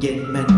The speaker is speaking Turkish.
Genmen